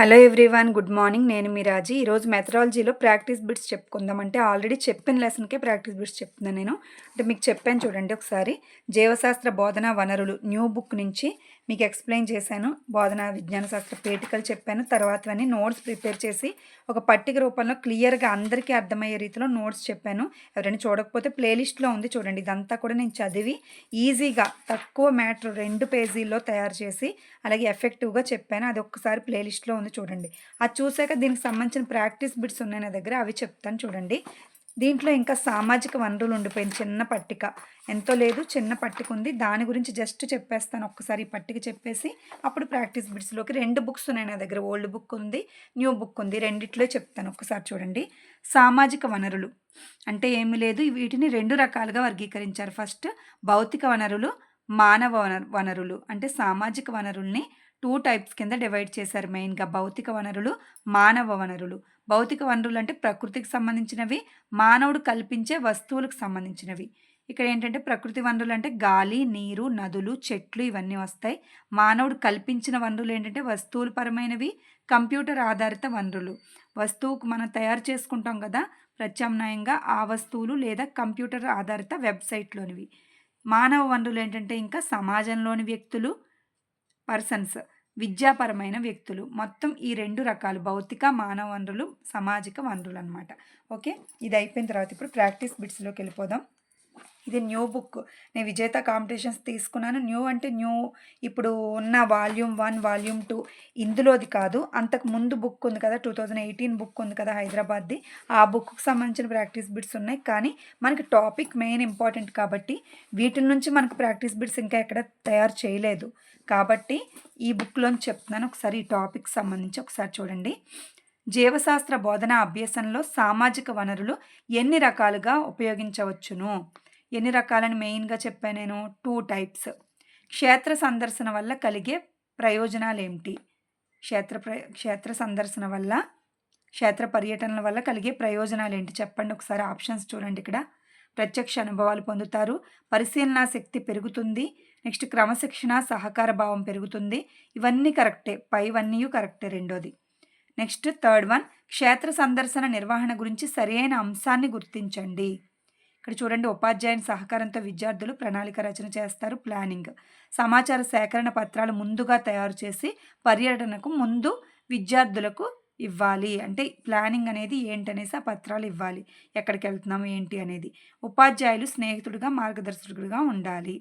Hello everyone good morning. నేను మీ రాజీ. ఈరోజు మెథడాలజీలో practice bits చెప్పుకుందాం. అంటే ఆల్రెడీ చెప్పిన లెసన్కే ప్రాక్టీస్ బిట్స్ చెప్తున్నాను నేను. అంటే మీకు చెప్పాను చూడండి ఒకసారి. జీవశాస్త్ర బోధన వనరులు న్యూ బుక్ నుంచి మీకు ఎక్స్ప్లెయిన్ చేశాను. బోధన విజ్ఞాన శాస్త్ర పేటికలు చెప్పాను. తర్వాతవన్నీ నోట్స్ ప్రిపేర్ చేసి ఒక పట్టిక రూపంలో క్లియర్గా అందరికీ అర్థమయ్యే రీతిలో నోట్స్ చెప్పాను. ఎవరైనా చూడకపోతే ప్లేలిస్ట్లో ఉంది చూడండి. ఇదంతా కూడా నేను చదివి ఈజీగా తక్కువ మ్యాటర్ రెండు పేజీల్లో తయారు చేసి అలాగే ఎఫెక్టివ్గా చెప్పాను. అది ఒక్కసారి ప్లేలిస్ట్లో ఉంది చూడండి. అది చూసాక దీనికి సంబంధించిన ప్రాక్టీస్ బిట్స్ ఉన్నాయి నా దగ్గర. అవి చెప్తాను చూడండి. దీంట్లో ఇంకా సామాజిక వనరులు ఉండిపోయింది. చిన్న పట్టిక. ఎంతో లేదు చిన్న పట్టిక ఉంది. దాని గురించి జస్ట్ చెప్పేస్తాను. ఒక్కసారి ఈ పట్టిక చెప్పేసి అప్పుడు ప్రాక్టీస్ బిట్స్లోకి రెండు బుక్స్ ఉన్నాయి నా దగ్గర. ఓల్డ్ బుక్ ఉంది న్యూ బుక్ ఉంది. రెండిట్లో చెప్తాను. ఒక్కసారి చూడండి. సామాజిక వనరులు అంటే ఏమి లేదు. వీటిని రెండు రకాలుగా వర్గీకరించారు. ఫస్ట్ భౌతిక వనరులు మానవ వనరు వనరులు. అంటే సామాజిక వనరుల్ని టూ టైప్స్ కింద డివైడ్ చేశారు మెయిన్గా. భౌతిక వనరులు మానవ వనరులు. భౌతిక వనరులు అంటే ప్రకృతికి సంబంధించినవి మానవుడు కల్పించే వస్తువులకు సంబంధించినవి. ఇక్కడ ఏంటంటే ప్రకృతి వనరులు అంటే గాలి నీరు నదులు చెట్లు ఇవన్నీ వస్తాయి. మానవుడు కల్పించిన వనరులు ఏంటంటే వస్తువుల పరమైనవి కంప్యూటర్ ఆధారిత వనరులు. వస్తువుకు మనం తయారు చేసుకుంటాం కదా ప్రత్యామ్నాయంగా ఆ వస్తువులు లేదా కంప్యూటర్ ఆధారిత వెబ్సైట్లోనివి. మానవ వనరులు ఏంటంటే ఇంకా సమాజంలోని వ్యక్తులు పర్సన్స్ విద్యాపరమైన వ్యక్తులు. మొత్తం ఈ రెండు రకాలు భౌతిక మానవ వనరులు సామాజిక వనరులు అనమాట ఓకే? ఇది అయిపోయిన తర్వాత ఇప్పుడు ప్రాక్టీస్ బిట్స్లోకి వెళ్ళిపోదాం. ఇది న్యూ బుక్. నేను విజేత కాంపిటీషన్స్ తీసుకున్నాను. న్యూ అంటే న్యూ ఇప్పుడు ఉన్న వాల్యూమ్ వన్ వాల్యూమ్ టూ ఇందులోది కాదు. అంతకు ముందు బుక్ ఉంది కదా టూ థౌజండ్ ఎయిటీన్ బుక్ ఉంది కదా హైదరాబాద్ది. ఆ బుక్కి సంబంధించిన ప్రాక్టీస్ బిట్స్ ఉన్నాయి. కానీ మనకి టాపిక్ మెయిన్ ఇంపార్టెంట్ కాబట్టి వీటి నుంచి మనకు ప్రాక్టీస్ బిట్స్ ఇంకా ఎక్కడ తయారు చేయలేదు. కాబట్టి ఈ బుక్లోని చెప్తున్నాను. ఒకసారి ఈ టాపిక్ సంబంధించి ఒకసారి చూడండి. జీవశాస్త్ర బోధన అభ్యాసంలో సామాజిక వనరులు ఎన్ని రకాలుగా ఉపయోగించవచ్చును? ఎన్ని రకాలని మెయిన్గా చెప్పాను నేను? Two types. క్షేత్ర సందర్శన వల్ల కలిగే ప్రయోజనాలు ఏమిటి క్షేత్ర ప్ర క్షేత్ర సందర్శన వల్ల క్షేత్ర పర్యటనల వల్ల కలిగే ప్రయోజనాలు ఏంటి చెప్పండి ఒకసారి. ఆప్షన్స్ చూడండి ఇక్కడ. ప్రత్యక్ష అనుభవాలు పొందుతారు. పరిశీలనా శక్తి పెరుగుతుంది. నెక్స్ట్ క్రమశిక్షణ సహకార భావం పెరుగుతుంది. ఇవన్నీ కరెక్టే. పైవన్నీ కరెక్టే రెండోది. నెక్స్ట్ థర్డ్ వన్ క్షేత్ర సందర్శన నిర్వహణ గురించి సరైన అంశాన్ని గుర్తించండి. ఇక్కడ చూడండి ఉపాధ్యాయుని సహకారంతో విద్యార్థులు ప్రణాళిక రచన చేస్తారు ప్లానింగ్. సమాచార సేకరణ పత్రాలు ముందుగా తయారు చేసి పర్యటనకు ముందు విద్యార్థులకు ఇవ్వాలి. అంటే ప్లానింగ్ అనేది ఏంటనేసి ఆ పత్రాలు ఇవ్వాలి. ఎక్కడికి వెళ్తున్నాము ఏంటి అనేది. ఉపాధ్యాయులు స్నేహితుడిగా మార్గదర్శకుడిగా ఉండాలి.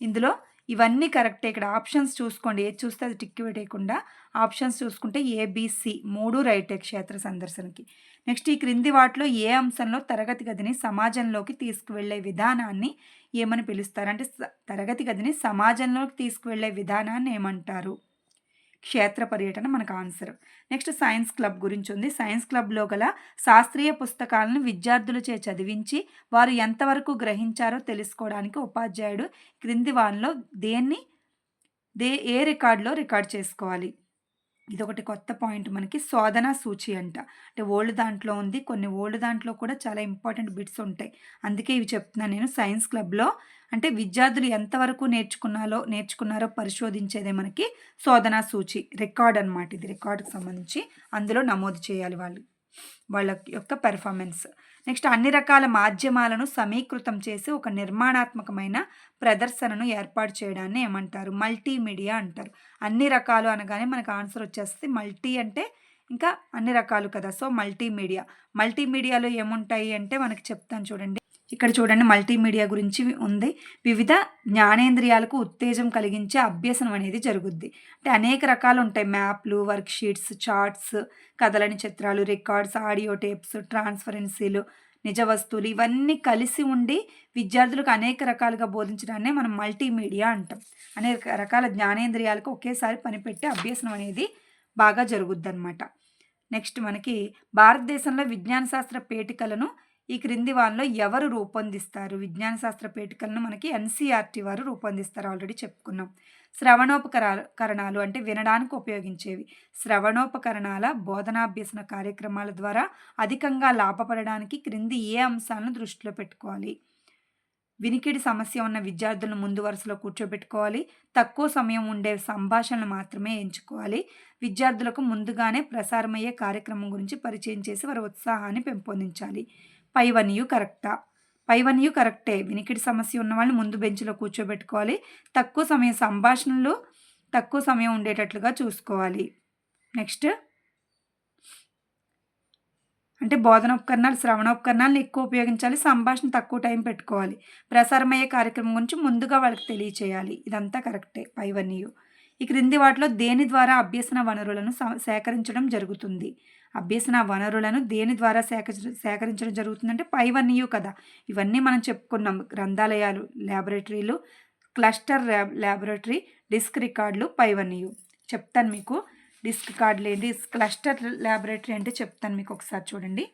ఇందులో ఇవన్నీ కరెక్టే. ఇక్కడ ఆప్షన్స్ చూసుకోండి. ఏది చూస్తే అది టిక్ పెట్టేయకుండా ఆప్షన్స్ చూసుకుంటే ఏబిసి మూడు రైటే క్షేత్ర సందర్శనకి. నెక్స్ట్ ఈ క్రింది వాటిలో ఏ అంశంలో తరగతి గదిని సమాజంలోకి తీసుకువెళ్ళే విధానాన్ని ఏమని పిలుస్తారు? అంటే తరగతి గదిని సమాజంలోకి తీసుకువెళ్ళే విధానాన్ని ఏమంటారు? క్షేత్ర పర్యటన మనకు ఆన్సర్. నెక్స్ట్ సైన్స్ క్లబ్ గురించి ఉంది. సైన్స్ క్లబ్లో గల శాస్త్రీయ పుస్తకాలను విద్యార్థులచే చదివించి వారు ఎంతవరకు గ్రహించారో తెలుసుకోవడానికి ఉపాధ్యాయుడు క్రింది వాళ్ళలో దేన్ని దే ఏ రికార్డులో రికార్డ్ చేసుకోవాలి? ఇదొకటి కొత్త పాయింట్ మనకి శోధన సూచి అంట. అంటే ఓల్డ్ దాంట్లో ఉంది కొన్ని ఓల్డ్ దాంట్లో కూడా చాలా ఇంపార్టెంట్ బిట్స్ ఉంటాయి. అందుకే ఇవి చెప్తున్నాను నేను సైన్స్ క్లబ్లో. అంటే విద్యార్థులు ఎంతవరకు నేర్చుకున్నాలో నేర్చుకున్నారో పరిశోధించేదే మనకి శోధన సూచి రికార్డ్ అనమాట ఇది. రికార్డుకు సంబంధించి అందులో నమోదు చేయాలి వాళ్ళు. వాళ్ళ యొక్క పెర్ఫార్మెన్స్. నెక్స్ట్ అన్ని రకాల మాధ్యమాలను సమీకృతం చేసి ఒక నిర్మాణాత్మకమైన ప్రదర్శనను ఏర్పాటు చేయడాన్ని ఏమంటారు? మల్టీమీడియా అంటారు. అన్ని రకాలు అనగానే మనకు ఆన్సర్ వచ్చేస్తుంది మల్టీ అంటే ఇంకా అన్ని రకాలు కదా. So multimedia. మల్టీమీడియాలో ఏముంటాయి అంటే మనకి చెప్తాను చూడండి. ఇక్కడ చూడండి మల్టీమీడియా గురించి ఉంది. వివిధ జ్ఞానేంద్రియాలకు ఉత్తేజం కలిగించే అభ్యసనం అనేది జరుగుద్ది. అంటే అనేక రకాలు ఉంటాయి. మ్యాప్లు వర్క్షీట్స్ చార్ట్స్ కథలని చిత్రాలు రికార్డ్స్ ఆడియో టేప్స్ ట్రాన్స్ఫరెన్సీలు నిజ వస్తువులు ఇవన్నీ కలిసి ఉండి విద్యార్థులకు అనేక రకాలుగా బోధించడాన్ని మనం మల్టీమీడియా అంటాం. అనేక రకాల జ్ఞానేంద్రియాలకు ఒకేసారి పనిపెట్టి అభ్యసనం అనేది బాగా జరుగుద్ది అనమాట నెక్స్ట్ మనకి భారతదేశంలో విజ్ఞాన శాస్త్ర పేటికలను ఈ క్రింది వాళ్ళలో ఎవరు రూపొందిస్తారు? విజ్ఞాన శాస్త్ర పేటికలను మనకి ఎన్సీఆర్టీ వారు రూపొందిస్తారు ఆల్రెడీ చెప్పుకున్నాం. శ్రవణోపకరణాలు అంటే వినడానికి ఉపయోగించేవి. శ్రవణోపకరణాల బోధనాభ్యసన కార్యక్రమాల ద్వారా అధికంగా లాభపడడానికి క్రింది ఏ అంశాలను దృష్టిలో పెట్టుకోవాలి? వినికిడి సమస్య ఉన్న విద్యార్థులను ముందు వరుసలో కూర్చోబెట్టుకోవాలి. తక్కువ సమయం ఉండే సంభాషణలు మాత్రమే ఎంచుకోవాలి. విద్యార్థులకు ముందుగానే ప్రసారమయ్యే కార్యక్రమం గురించి పరిచయం చేసి వారి ఉత్సాహాన్ని పెంపొందించాలి. పైవనియు కరెక్టా? పైవనియు కరెక్టే. వినికిడి సమస్య ఉన్న వాళ్ళని ముందు బెంచ్లో కూర్చోబెట్టుకోవాలి. తక్కువ సమయం సంభాషణలు తక్కువ సమయం ఉండేటట్లుగా చూసుకోవాలి. నెక్స్ట్. అంటే బోధనోపకరణాలు శ్రవణోపకరణాలను ఎక్కువ ఉపయోగించాలి. సంభాషణ తక్కువ టైం పెట్టుకోవాలి. ప్రసారమయ్యే కార్యక్రమం గురించి ముందుగా వాళ్ళకి తెలియచేయాలి. ఇదంతా కరెక్టే. పైవన్నీయు ఈ క్రింది వాటిలో దేని ద్వారా అభ్యసన వనరులను సేకరించడం జరుగుతుంది? అభ్యసన వనరులను దేని ద్వారా సేకరి సేకరించడం జరుగుతుందంటే పైవన్నీయు కదా. ఇవన్నీ మనం చెప్పుకున్నాం. గ్రంథాలయాలు ల్యాబొరేటరీలు క్లస్టర్ ల్యాబొరేటరీ డిస్క్ రికార్డులు పైవన్నీయు. చెప్తాను మీకు. డిస్క్ కార్డులు ఏంటి? క్లస్టర్ ల్యాబొరేటరీ అంటే చెప్తాను మీకు ఒకసారి చూడండి.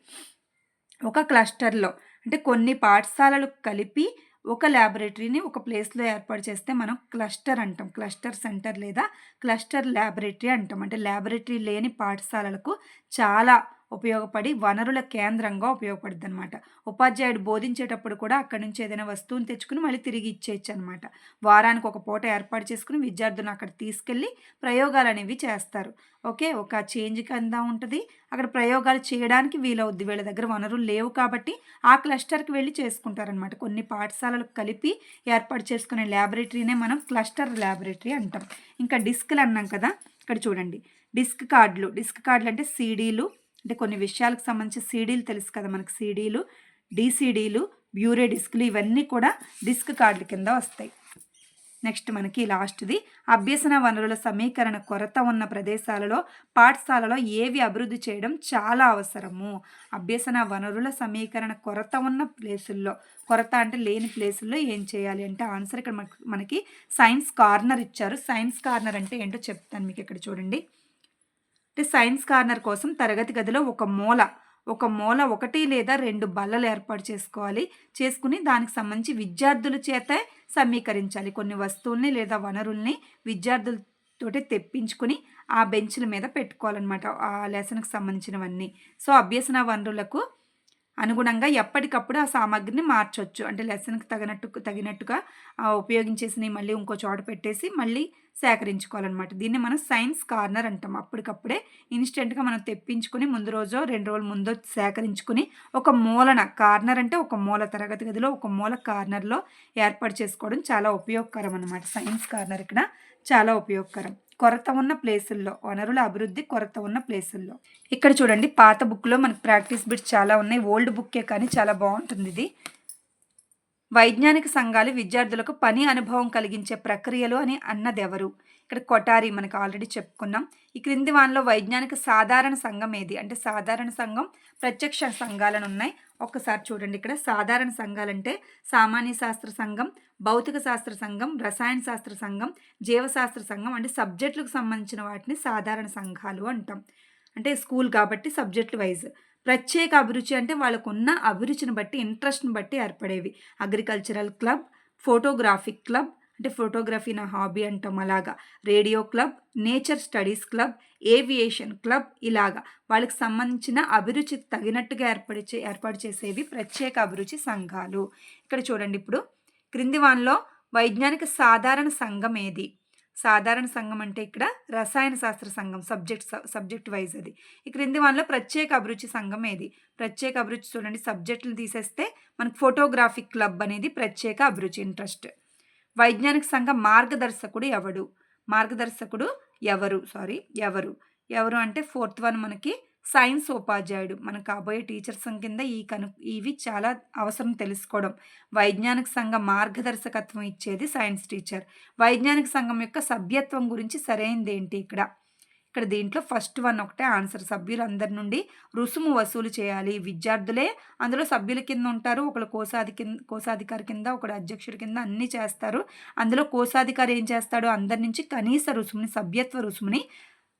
ఒక క్లస్టర్లో అంటే కొన్ని పాఠశాలలు కలిపి ఒక ల్యాబొరేటరీని ఒక ప్లేస్లో ఏర్పాటు చేస్తే మనం క్లస్టర్ అంటాం. క్లస్టర్ సెంటర్ లేదా క్లస్టర్ ల్యాబొరేటరీ అంటాం. అంటే ల్యాబొరేటరీ లేని పాఠశాలలకు చాలా ఉపయోగపడి వనరుల కేంద్రంగా ఉపయోగపడుద్ది అనమాట ఉపాధ్యాయుడు బోధించేటప్పుడు కూడా అక్కడి నుంచి ఏదైనా వస్తువుని తెచ్చుకుని మళ్ళీ తిరిగి ఇచ్చేయచ్చు అనమాట వారానికి ఒక పూట ఏర్పాటు చేసుకుని విద్యార్థులను అక్కడ తీసుకెళ్ళి ప్రయోగాలు అనేవి చేస్తారు. ఓకే ఒక చేంజ్ కింద ఉంటుంది. అక్కడ ప్రయోగాలు చేయడానికి వీలవుద్ది. వీళ్ళ దగ్గర వనరులు లేవు కాబట్టి ఆ క్లస్టర్కి వెళ్ళి చేసుకుంటారనమాట కొన్ని పాఠశాలలకు కలిపి ఏర్పాటు చేసుకునే ల్యాబొరేటరీనే మనం క్లస్టర్ ల్యాబొరేటరీ అంటాం. ఇంకా డిస్క్లు అన్నాం కదా ఇక్కడ చూడండి. డిస్క్ కార్డులు. డిస్క్ కార్డులు అంటే సీడీలు అంటే కొన్ని విషయాలకు సంబంధించి సీడీలు తెలుసు కదా మనకి సీడీలు డీసీడీలు బ్యూరే డిస్క్లు ఇవన్నీ కూడా డిస్క్ కార్డుల కింద వస్తాయి. నెక్స్ట్ మనకి లాస్ట్ది అభ్యసన వనరుల సమీకరణ కొరత ఉన్న ప్రదేశాలలో పాఠశాలలో ఏవి అభివృద్ధి చేయడం చాలా అవసరము. అభ్యసన వనరుల సమీకరణ కొరత ఉన్న ప్లేసుల్లో కొరత అంటే లేని ప్లేసుల్లో ఏం చేయాలి అంటే ఆన్సర్ ఇక్కడ మనకి సైన్స్ కార్నర్ ఇచ్చారు. సైన్స్ కార్నర్ అంటే ఏంటో చెప్తాను మీకు ఇక్కడ చూడండి. అంటే సైన్స్ కార్నర్ కోసం తరగతి గదిలో ఒక మూల ఒక మూల ఒకటి లేదా రెండు బల్లలు ఏర్పాటు చేసుకోవాలి. చేసుకుని దానికి సంబంధించి విద్యార్థుల చేత సమీకరించాలి. కొన్ని వస్తువుల్ని లేదా వనరుల్ని విద్యార్థులతోటి తెప్పించుకుని ఆ బెంచ్ల మీద పెట్టుకోవాలన్నమాట ఆ లెసన్కి సంబంధించినవన్నీ. సో అభ్యసన వనరులకు అనుగుణంగా ఎప్పటికప్పుడు ఆ సామాగ్రిని మార్చవచ్చు అంటే లెసన్కి తగినట్టు తగినట్టుగా ఉపయోగించేసినవి మళ్ళీ ఇంకో చోట పెట్టేసి మళ్ళీ సేకరించుకోవాలన్నమాట. దీన్ని మనం సైన్స్ కార్నర్ అంటాం. అప్పటికప్పుడే ఇన్స్టెంట్గా మనం తెప్పించుకుని ముందు రోజు రెండు రోజుల ముందు సేకరించుకుని ఒక మూలన కార్నర్ అంటే ఒక మూల తరగతి గదిలో ఒక మూల కార్నర్లో ఏర్పాటు చేసుకోవడం చాలా ఉపయోగకరం అనమాట సైన్స్ కార్నర్ ఇక్కడ చాలా ఉపయోగకరం. కొరత ఉన్న ప్లేసుల్లో వనరుల అభివృద్ధి కొరత ఉన్న ప్లేసుల్లో. ఇక్కడ చూడండి పాత బుక్లో మనకు ప్రాక్టీస్ బిట్స్ చాలా ఉన్నాయి. ఓల్డ్ బుక్కే కానీ చాలా బాగుంటుంది ఇది. వైజ్ఞానిక సంఘాలు విద్యార్థులకు పని అనుభవం కలిగించే ప్రక్రియలు అని అన్నదెవరు ఇక్కడ కొటారి మనకు ఆల్రెడీ చెప్పుకున్నాం. ఈ క్రింది వానిలో వైజ్ఞానిక సాధారణ సంఘం ఏది? అంటే సాధారణ సంఘం ప్రత్యక్ష సంఘాలను ఉన్నాయి. ఒక్కసారి చూడండి ఇక్కడ. సాధారణ సంఘాలంటే సామాన్య శాస్త్ర సంఘం భౌతిక శాస్త్ర సంఘం రసాయన శాస్త్ర సంఘం జీవశాస్త్ర సంఘం అంటే సబ్జెక్టులకు సంబంధించిన వాటిని సాధారణ సంఘాలు అంటాం. అంటే స్కూల్ కాబట్టి సబ్జెక్టు వైజ్. ప్రత్యేక అభిరుచి అంటే వాళ్ళకు ఉన్న అభిరుచిని బట్టి ఇంట్రెస్ట్ని బట్టి ఏర్పడేవి. అగ్రికల్చరల్ క్లబ్ ఫోటోగ్రాఫిక్ క్లబ్ అంటే ఫోటోగ్రఫీ నా హాబీ అంటాం అలాగా. Radio club nature studies club aviation club ఇలాగా. వాళ్ళకి సంబంధించిన అభిరుచి తగినట్టుగా ఏర్పడిచే ఏర్పాటు చేసేవి ప్రత్యేక అభిరుచి సంఘాలు. ఇక్కడ చూడండి ఇప్పుడు. క్రింది వాన్లో వైజ్ఞానిక సాధారణ సంఘం ఏది? సాధారణ సంఘం అంటే ఇక్కడ రసాయన శాస్త్ర సంఘం సబ్జెక్ట్ సబ్జెక్ట్ వైజ్ అది. ఈ క్రింది వాళ్ళలో ప్రత్యేక అభిరుచి సంఘం ఏది? ప్రత్యేక అభిరుచి చూడండి సబ్జెక్టులు తీసేస్తే మనకు ఫోటోగ్రాఫిక్ క్లబ్ అనేది ప్రత్యేక అభిరుచి ఇంట్రెస్ట్. వైజ్ఞానిక సంఘ మార్గదర్శకుడు ఎవడు? మార్గదర్శకుడు ఎవరు? సారీ ఎవరు? ఎవరు అంటే ఫోర్త్ వన్ మనకి సైన్స్ ఉపాధ్యాయుడు. మనకు కాబోయే టీచర్స్ కింద ఈ కను ఇవి చాలా అవసరం తెలుసుకోవడం. వైజ్ఞానిక సంఘం మార్గదర్శకత్వం ఇచ్చేది సైన్స్ టీచర్. వైజ్ఞానిక సంఘం యొక్క సభ్యత్వం గురించి సరైనది ఏంటి ఇక్కడ? ఇక్కడ దీంట్లో ఫస్ట్ వన్ ఒకటే ఆన్సర్ సభ్యులందరి నుండి రుసుము వసూలు చేయాలి. విద్యార్థులే అందులో సభ్యుల కింద ఉంటారు. ఒకళ్ళు కోశాధి కింద కోశాధికారి కింద ఒకడు అధ్యక్షుడి కింద అన్నీ చేస్తారు. అందులో కోశాధికారి ఏం చేస్తాడు? అందరి నుంచి కనీస రుసుముని సభ్యత్వ రుసుముని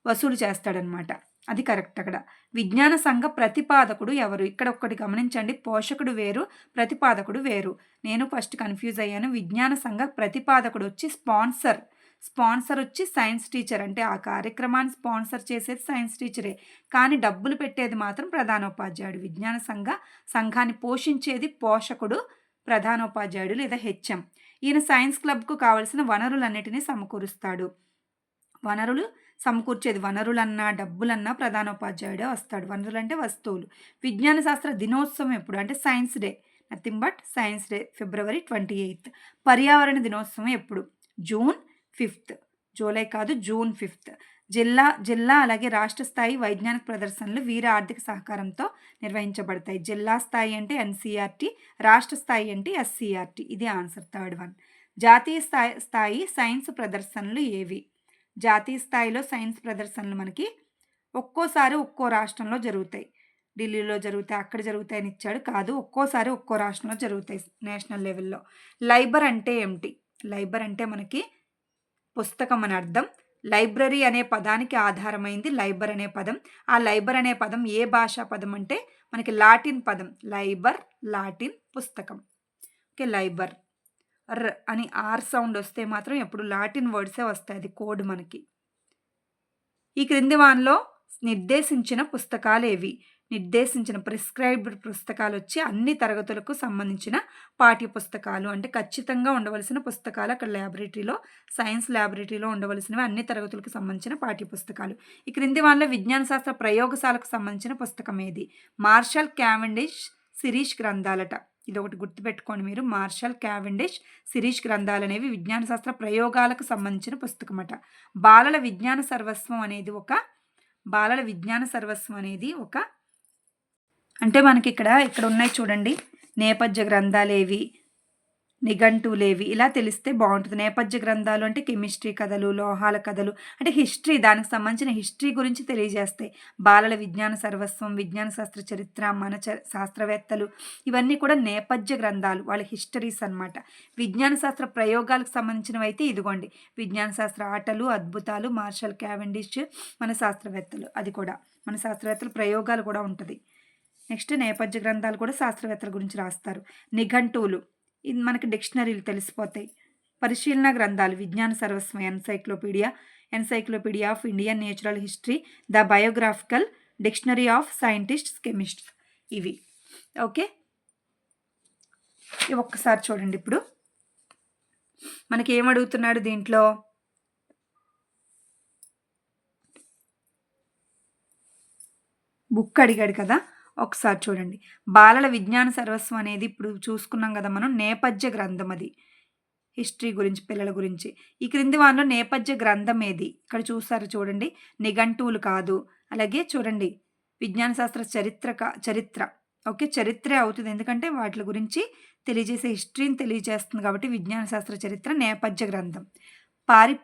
వసూలు చేస్తాడనమాట అది కరెక్ట్ అక్కడ. విజ్ఞాన సంఘ ప్రతిపాదకుడు ఎవరు? ఇక్కడ ఒక్కటి గమనించండి. పోషకుడు వేరు ప్రతిపాదకుడు వేరు. నేను ఫస్ట్ కన్ఫ్యూజ్ అయ్యాను. విజ్ఞాన సంఘ ప్రతిపాదకుడు వచ్చి స్పాన్సర్ స్పాన్సర్ వచ్చి సైన్స్ టీచర్. అంటే ఆ కార్యక్రమాన్ని స్పాన్సర్ చేసేది సైన్స్ టీచరే. కానీ డబ్బులు పెట్టేది మాత్రం ప్రధానోపాధ్యాయుడు. విజ్ఞాన సంఘ సంఘాన్ని పోషించేది పోషకుడు ప్రధానోపాధ్యాయుడు లేదా హెచ్ఎం. ఈయన సైన్స్ క్లబ్కు కావలసిన వనరులన్నిటినీ సమకూరుస్తాడు. వనరులు సమకూర్చేది వనరులన్నా డబ్బులన్నా ప్రధానోపాధ్యాయుడే వస్తాడు. వనరులు అంటే వస్తువులు. విజ్ఞాన శాస్త్ర దినోత్సవం ఎప్పుడు? అంటే science day. Nothing but science day February twenty eighth. పర్యావరణ దినోత్సవం ఎప్పుడు? June fifth. జూలై కాదు జూన్ ఫిఫ్త్. జిల్లా జిల్లా అలాగే రాష్ట్ర స్థాయి వైజ్ఞానిక ప్రదర్శనలు వీర ఆర్థిక సహకారంతో నిర్వహించబడతాయి. జిల్లా స్థాయి అంటే ఎన్సీఆర్టీ రాష్ట్ర స్థాయి అంటే ఎస్సీఆర్టీ ఇది ఆన్సర్ థర్డ్ వన్. జాతీయ స్థాయి స్థాయి సైన్స్ ప్రదర్శనలు ఏవి? జాతీయ స్థాయిలో సైన్స్ ప్రదర్శనలు మనకి ఒక్కోసారి ఒక్కో రాష్ట్రంలో జరుగుతాయి. ఢిల్లీలో జరుగుతాయి అక్కడ జరుగుతాయని ఇచ్చాడు. కాదు ఒక్కోసారి ఒక్కో రాష్ట్రంలో జరుగుతాయి నేషనల్ లెవెల్లో. లైబర్ అంటే ఏమిటి? లైబర్ అంటే మనకి పుస్తకం అని అర్థం. లైబ్రరీ అనే పదానికి ఆధారమైంది లైబర్ అనే పదం. ఆ లైబర్ అనే పదం ఏ భాషా పదం అంటే? మనకి లాటిన్ పదం. లైబర్ లాటిన్ పుస్తకం. Okay liable. ర్ అని ఆర్ సౌండ్ వస్తే మాత్రం ఎప్పుడు లాటిన్ వర్డ్సే వస్తాయి. అది కోడ్ మనకి. ఈ క్రింది వాన్లో నిర్దేశించిన పుస్తకాలు ఏవి నిర్దేశించిన ప్రిస్క్రైబ్డ్ పుస్తకాలు వచ్చి అన్ని తరగతులకు సంబంధించిన పాఠ్య పుస్తకాలు అంటే ఖచ్చితంగా ఉండవలసిన పుస్తకాలు అక్కడ ల్యాబొరేటరీలో సైన్స్ ల్యాబొరేటరీలో ఉండవలసినవి అన్ని తరగతులకు సంబంధించిన పాఠ్య పుస్తకాలు ఈ క్రింది వాళ్ళ విజ్ఞాన శాస్త్ర ప్రయోగశాలకు సంబంధించిన పుస్తకం ఏది? మార్షల్ క్యావెండిష్ సిరీష్ గ్రంథాలట. ఇది ఒకటి గుర్తుపెట్టుకోండి మీరు. మార్షల్ క్యావెండిష్ సిరీష్ గ్రంథాలు అనేవి విజ్ఞాన శాస్త్ర ప్రయోగాలకు సంబంధించిన పుస్తకం అట బాలల విజ్ఞాన సర్వస్వం అనేది ఒక బాలల విజ్ఞాన సర్వస్వం అనేది ఒక అంటే మనకి ఇక్కడ ఇక్కడ ఉన్నాయి చూడండి. నేపథ్య గ్రంథాలేవి నిఘంటువులేవి ఇలా తెలిస్తే బాగుంటుంది. నేపథ్య గ్రంథాలు అంటే కెమిస్ట్రీ కథలు లోహాల కథలు అంటే హిస్టరీ దానికి సంబంధించిన హిస్టరీ గురించి తెలియజేస్తాయి. బాలల విజ్ఞాన సర్వస్వం విజ్ఞాన శాస్త్ర చరిత్ర మన చ శాస్త్రవేత్తలు ఇవన్నీ కూడా నేపథ్య గ్రంథాలు వాళ్ళ హిస్టరీస్ అనమాట విజ్ఞాన శాస్త్ర ప్రయోగాలకు సంబంధించినవి అయితే ఇదిగోండి. విజ్ఞాన శాస్త్ర ఆటలు అద్భుతాలు మార్షల్ క్యావెండిష్ మన శాస్త్రవేత్తలు అది కూడా. మన శాస్త్రవేత్తల ప్రయోగాలు కూడా ఉంటుంది. నెక్స్ట్ నేపథ్య గ్రంథాలు కూడా శాస్త్రవేత్తల గురించి రాస్తారు. నిఘంటువులు. ఇది మనకి డిక్షనరీలు తెలిసిపోతాయి. పరిశీలన గ్రంథాలు. విజ్ఞాన సర్వస్వం. Encyclopedia. Encyclopedia of Indian natural history. The biographical dictionary of scientists chemists ఇవి. ఓకే? ఇవి ఒక్కసారి చూడండి ఇప్పుడు. మనకి ఏమడుగుతున్నాడు దీంట్లో? బుక్ అడిగాడు కదా? ఒకసారి చూడండి. బాలల విజ్ఞాన సర్వస్వం అనేది ఇప్పుడు చూసుకున్నాం కదా మనం నేపథ్య గ్రంథం అది. హిస్టరీ గురించి పిల్లల గురించి. ఈ క్రింది వారిలో నేపథ్య గ్రంథం ఏది? ఇక్కడ చూస్తారు చూడండి. నిఘంటువులు కాదు. అలాగే చూడండి. విజ్ఞాన శాస్త్ర చరిత్ర చరిత్ర. ఓకే చరిత్రే అవుతుంది. ఎందుకంటే వాటి గురించి తెలియజేసే హిస్టరీని తెలియజేస్తుంది కాబట్టి విజ్ఞాన శాస్త్ర చరిత్ర నేపథ్య గ్రంథం. పారి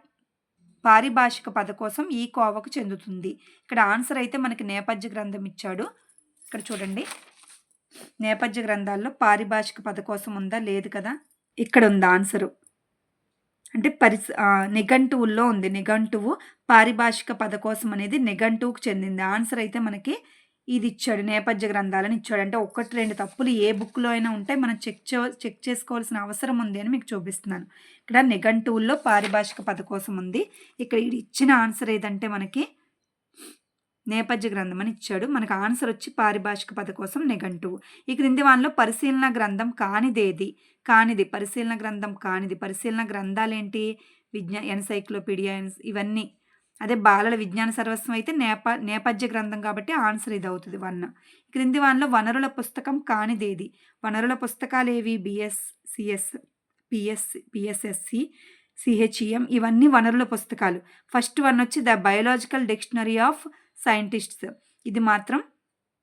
పారిభాషిక పద కోసం ఈ కోవకు చెందుతుంది. ఇక్కడ ఆన్సర్ అయితే మనకి నేపథ్య గ్రంథం ఇచ్చాడు. ఇక్కడ చూడండి. నేపథ్య గ్రంథాల్లో పారిభాషిక పద కోసం ఉందా? లేదు కదా. ఇక్కడ ఉంది ఆన్సరు. అంటే పరిస్ నిఘంటువుల్లో ఉంది. నిఘంటువు పారిభాషిక పద కోసం అనేది నిఘంటువుకు చెందింది. ఆన్సర్ అయితే మనకి ఇది ఇచ్చాడు. నేపథ్య గ్రంథాలని ఇచ్చాడు. అంటే ఒకటి రెండు తప్పులు ఏ బుక్లో అయినా ఉంటే మనం చెక్ చెక్ చేసుకోవాల్సిన అవసరం ఉంది అని మీకు చూపిస్తున్నాను. ఇక్కడ నిఘంటువుల్లో పారిభాషిక పద కోసం ఉంది. ఇక్కడ ఇచ్చిన ఆన్సర్ ఏదంటే మనకి నేపథ్య గ్రంథం అని ఇచ్చాడు. మనకు ఆన్సర్ వచ్చి పారిభాషిక పద కోసం నెగంటువు ఈ క్రింది వానిలో పరిశీలన గ్రంథం కానిదేది? కానిది పరిశీలన గ్రంథం కానిది. పరిశీలన గ్రంథాలు ఏంటి విజ్ఞా ఎన్సైక్లోపీడియా ఇవన్నీ. అదే బాలల విజ్ఞాన సర్వస్వం అయితే నేప నేపథ్య గ్రంథం కాబట్టి ఆన్సర్ ఇది అవుతుంది వన్ క్రింది వానిలో వనరుల పుస్తకం కానిదేది? వనరుల పుస్తకాలు ఏవి B S C S P S P S S C C H E M ఇవన్నీ వనరుల పుస్తకాలు. ఫస్ట్ వన్ వచ్చి the biological dictionary of scientists. ఇది మాత్రం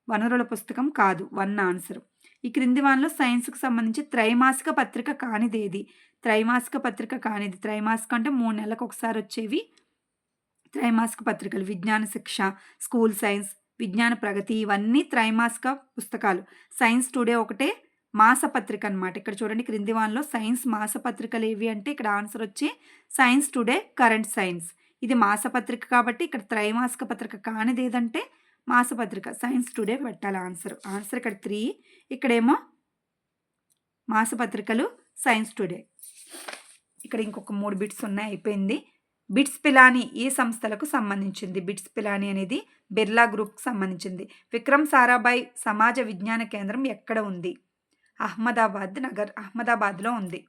వనరుల పుస్తకం కాదు వన్ ఆన్సర్. ఈ క్రింది వానలో సైన్స్కి సంబంధించి త్రైమాసిక పత్రిక కానిదేది? త్రైమాసిక పత్రిక కానిది. త్రైమాసిక అంటే మూడు నెలలకు ఒకసారి వచ్చేవి త్రైమాసిక పత్రికలు. విజ్ఞాన శిక్ష స్కూల్ సైన్స్ విజ్ఞాన ప్రగతి ఇవన్నీ త్రైమాసిక పుస్తకాలు. సైన్స్ టుడే ఒకటే మాసపత్రిక అనమాట ఇక్కడ చూడండి క్రింది వానలో సైన్స్ మాసపత్రికలు ఏవి అంటే ఇక్కడ ఆన్సర్ వచ్చి సైన్స్ టుడే కరెంట్ సైన్స్. ఇది మాసపత్రిక కాబట్టి ఇక్కడ త్రైమాసిక పత్రిక కానిది ఏదంటే మాసపత్రిక. సైన్స్ టుడే పెట్టాలి ఆన్సర్ ఆన్సర్ ఇక్కడ త్రీ ఇక్కడేమో మాసపత్రికలు సైన్స్ టుడే ఇక్కడ ఇంకొక మూడు బిట్స్ ఉన్నాయి అయిపోయింది. బిట్స్ పిలాని ఏ సంస్థలకు సంబంధించింది. బిట్స్ పిలాని అనేది బిర్లా గ్రూప్కి సంబంధించింది. విక్రమ్ సారాభాయ్ సమాజ విజ్ఞాన కేంద్రం ఎక్కడ ఉంది? అహ్మదాబాద్ నగర్ అహ్మదాబాద్లో ఉంది.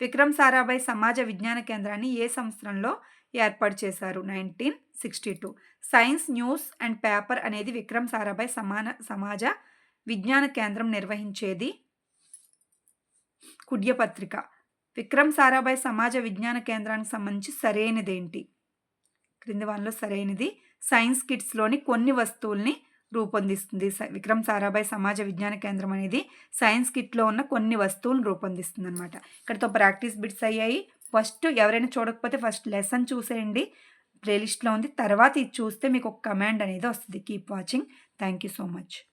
విక్రమ్ సారాభాయ్ సమాజ విజ్ఞాన కేంద్రాన్ని ఏ సంవత్సరంలో ఏర్పాటు చేశారు. Nineteen sixty two. Science news and paper అనేది విక్రమ్ సారాభాయ్ సమాన సమాజ విజ్ఞాన కేంద్రం నిర్వహించేది కుడ్యపత్రిక. విక్రమ్ సారాభాయ్ సమాజ విజ్ఞాన కేంద్రానికి సంబంధించి సరైనదేంటి? క్రింది వాళ్ళలో సరైనది. సైన్స్ కిట్స్లోని కొన్ని వస్తువుల్ని రూపొందిస్తుంది. స- విక్రమ్ సారాభాయ్ సమాజ విజ్ఞాన కేంద్రం అనేది సైన్స్ కిట్లో ఉన్న కొన్ని వస్తువులను రూపొందిస్తుంది అనమాట ఇక్కడతో ప్రాక్టీస్ బిట్స్ అయ్యాయి. ఫస్ట్ ఎవరైనా చూడకపోతే ఫస్ట్ లెసన్ చూసేయండి. ప్లేలిస్ట్లో ఉంది. తర్వాత ఇది చూస్తే మీకు ఒక కమాండ్ అనేది వస్తుంది. Keep watching. Thank you so much.